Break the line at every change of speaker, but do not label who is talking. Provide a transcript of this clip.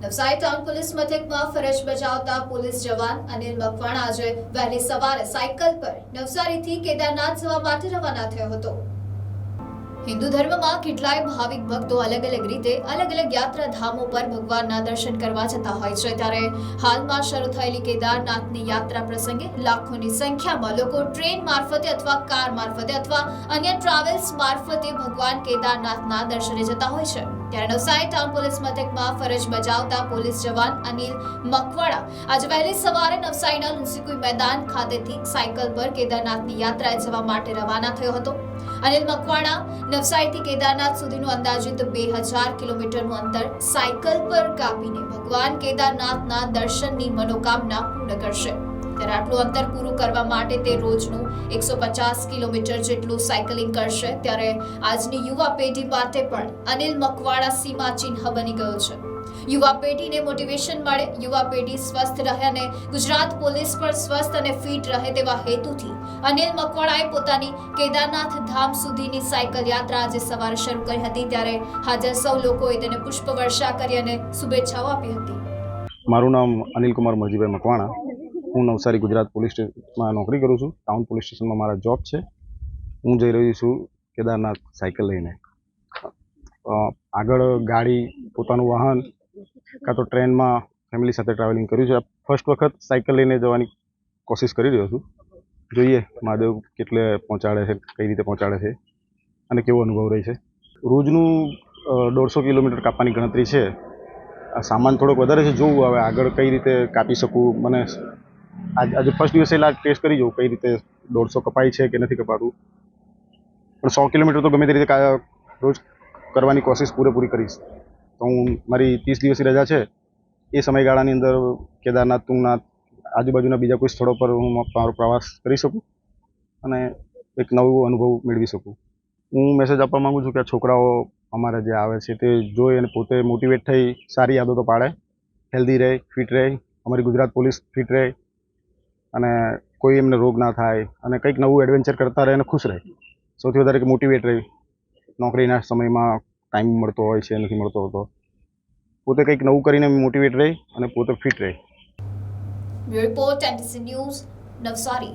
Navsari town police મથકમાં ફરજ બજાવતા પોલીસ જવાન અનિલ મકવાણા આજે વહેલી સવારે સાયકલ પર નવસારીથી કેદારનાથ જવા માટે રવાના થયો હતો. હિન્દુ ધર્મમાં કેટલાય ભાવિક ભક્તો અલગ અલગ રીતે અલગ અલગ યાત્રા ધામો પર ભગવાનના દર્શન કરવા જતા હોય છે. ત્યારે હાલમાં શરૂ થયેલી કેદારનાથની યાત્રા પ્રસંગે લાખોની સંખ્યામાં લોકો ટ્રેન મારફતે અથવા કાર મારફતે અથવા અન્ય ટ્રાવેલ્સ મારફતે ભગવાન કેદારનાથના દર્શને જતા હોય છે. ત્યારે નવસારી ટાઉન પોલીસ મથકમાં ફરજ બજાવતા પોલીસ જવાન અનિલ મકવાડા આજે વહેલી સવારે નવસારીના લુસીકુઈ મેદાન ખાતેથી સાયકલ પર કેદારનાથની યાત્રાએ જવા માટે રવાના થયો હતો. અનિલ મકવાણા, નવસારીથી કેદારનાથ સુધીનું અંદાજિત બે હજાર કિલોમીટરનું અંતર સાયકલ પર કાપીને ભગવાન કેદારનાથના દર્શનની મનોકામના પૂર્ણ કરશે. ત્યારે આટલું અંતર પૂરું કરવા માટે તે રોજનું એકસો પચાસ કિલોમીટર જેટલું સાયકલિંગ કરશે. ત્યારે આજની યુવા પેઢી માટે પણ અનિલ મકવાડા સીમા ચિહ્ન બની ગયો છે. યુવા પેઢીને મોટિવેશન મળે, યુવા પેઢી સ્વસ્થ રહે અને ગુજરાત પોલીસ પણ સ્વસ્થ અને ફિટ રહે તેવા હેતુથી અનિલ મકવાડાએ પોતાની કેદારનાથ ધામ સુધીની સાયકલ યાત્રા આજે સવારે શરૂ કરી હતી. ત્યારે હાજર સૌ લોકોએ તેને પુષ્પવર્ષા કરી અને શુભેચ્છાઓ આપી હતી.
મારું નામ અનિલ કુમાર મરજીભાઈ મકવાણા. હું નવસારી ગુજરાત પોલીસ સ્ટેશનમાં નોકરી કરું છું. ટાઉન પોલીસ સ્ટેશનમાં મારા જોબ છે. હું જઈ રહ્યો છું કેદારનાથ સાયકલ લઈને. આગળ ગાડી, પોતાનું વાહન, કાં તો ટ્રેનમાં ફેમિલી સાથે ટ્રાવેલિંગ કર્યું છે. ફર્સ્ટ વખત સાયકલ લઈને જવાની કોશિશ કરી રહ્યો છું. જોઈએ મહાદેવ કેટલે પહોંચાડે છે, કઈ રીતે પહોંચાડે છે અને કેવો અનુભવ રહે છે. રોજનું દોઢસો કિલોમીટર કાપવાની ગણતરી છે. સામાન થોડોક વધારે છે. જોવું હવે આગળ કઈ રીતે કાપી શકું, મને આજ આજે ફર્સ્ટ દિવસે એટલે ટેસ્ટ કરી જોઉં કઈ રીતે દોઢસો કપાય છે કે નથી કપાતું. પણ સો કિલોમીટર તો ગમે તે રીતે રોજ કરવાની કોશિશ પૂરેપૂરી કરીશ. તો હું મારી ત્રીસ દિવસની રજા છે. એ સમયગાળાની અંદર કેદારનાથ, તુંગનાથ, આજુબાજુના બીજા કોઈ સ્થળો પર હું મારો પ્રવાસ કરી શકું અને એક નવો અનુભવ મેળવી શકું. હું મેસેજ આપવા માગું છું કે આ છોકરાઓ અમારા જે આવે છે તે જોઈ અને પોતે મોટિવેટ થઈ, સારી આદતો પાડે. હેલ્ધી રહે ફિટ રહે. અમારી ગુજરાત પોલીસ ફિટ રહે. અને કોઈ એમને રોગ ના થાય અને કંઈક નવું એડવેન્ચર કરતા રહે અને ખુશ રહે. સૌથી વધારે કે મોટિવેટ રહે. નોકરીના સમયમાં ટાઈમ મળતો હોય છે, નથી મળતો હોતો. પોતે કંઈક નવું કરીને મોટિવેટ રહે અને પોતે ફિટ રહે.
Report NTC news Navsari